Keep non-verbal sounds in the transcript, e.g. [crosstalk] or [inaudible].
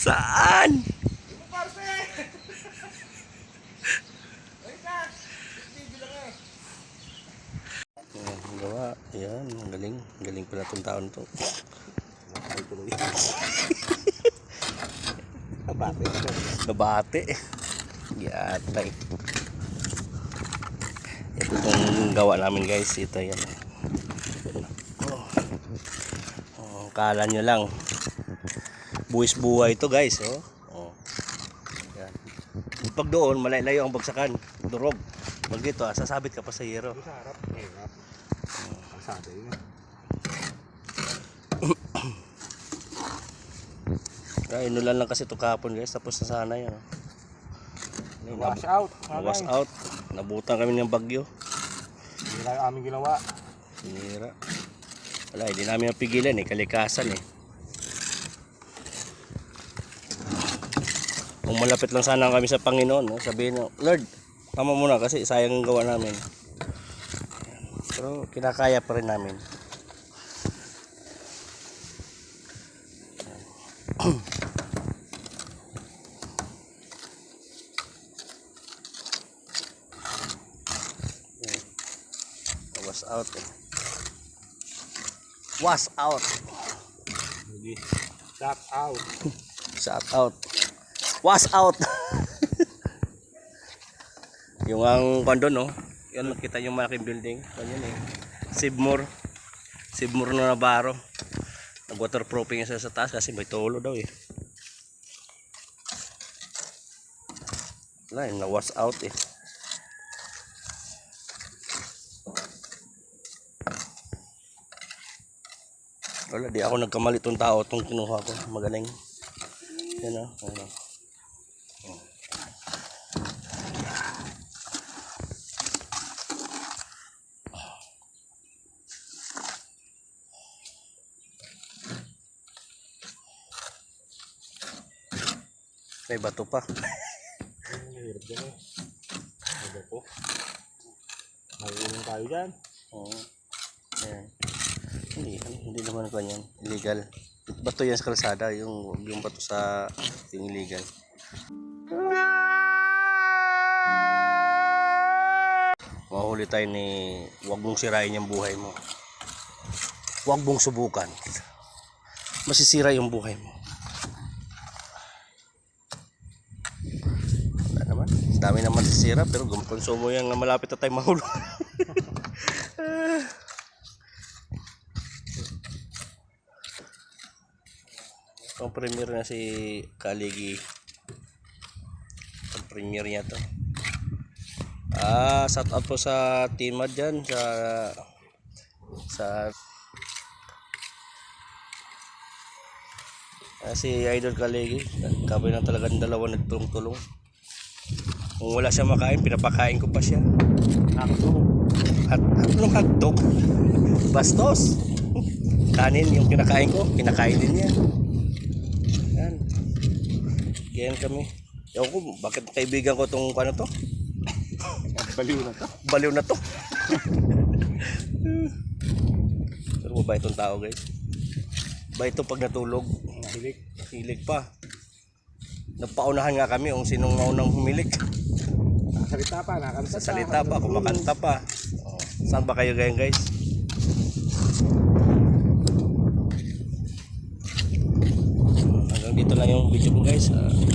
Saan? gawa. Ayan, galing. Galing pala itong taon to. Nabate. Nabate. Yatay. Ito gawa namin guys. Ito yan. Oh. Oh, kala nyo lang. Buwis buhay ito guys. Oh. Oh. Yan. Pag doon, malay-layo ang bagsakan. Durog. Pag dito, ah, sasabit ka pa sa yero. Sa harap. Eh. Pasado yun. [coughs] Ay, inulan lang kasi ito kahapon guys. Tapos na sana yan. oh. Wash out. Was out. Nabutan kami ng bagyo. Hindi lang aming ginawa. Sinira. Wala, hindi namin mapigilan eh. Kalikasan eh. Kung malapit lang sana kami sa Panginoon, no? sabihin nyo, Lord, tama muna kasi sayang ang gawa namin. Pero kinakaya pa rin namin. [clears throat] out eh. Was out. Hindi. Shut out. Shout out. Was out. [laughs] yung ang kondo no. Yan nakita yung malaking building. Yan yun eh. Sibmore. Sibmore na Navarro. Nag-waterproofing siya sa taas kasi may tulo daw eh. Wala eh, na-was out eh. Wala, di ako nagkamali tong tao itong kinuha ko. Magaling. Yan o. Yan o. May bato pa. Mahirap dyan eh. Ano po? Magulang tayo dyan. Oo. Naman ko yan. Illegal. Bato yan sa kalsada, yung, yung bato sa yung illegal. Mahuli tayo ni wag mong sirain yung buhay mo. Wag mong subukan. Masisira yung buhay mo. Wala naman. Dami naman sisira pero gumkonsumo yan nga malapit na tayo mahulog. [laughs] Ang premier na si Kaligi. Ang premier niya to. Ah, shout out po sa team dyan sa sa ah, si Idol Kaligi. Kabay na talagang dalawa nagtulong-tulong. Kung wala siya makain, pinapakain ko pa siya. Nakasok. At anong hotdog? [laughs] Bastos. Kanin yung kinakain ko, kinakain din niya. Yan. Ganyan kami. Ewan ko, bakit kaibigan ko tong ano to? Baliw na to. Baliw na to. Pero mabait tong tao guys. Bait to pag natulog. Nahilik. Hilig pa. Nagpaunahan nga kami kung sinong maunang humilik. Nakasalita pa. Nakakanta Sa salita pa, kumakanta pa. Oh, saan ba kayo ngayon guys? Hanggang dito lang yung video ko guys. Ah,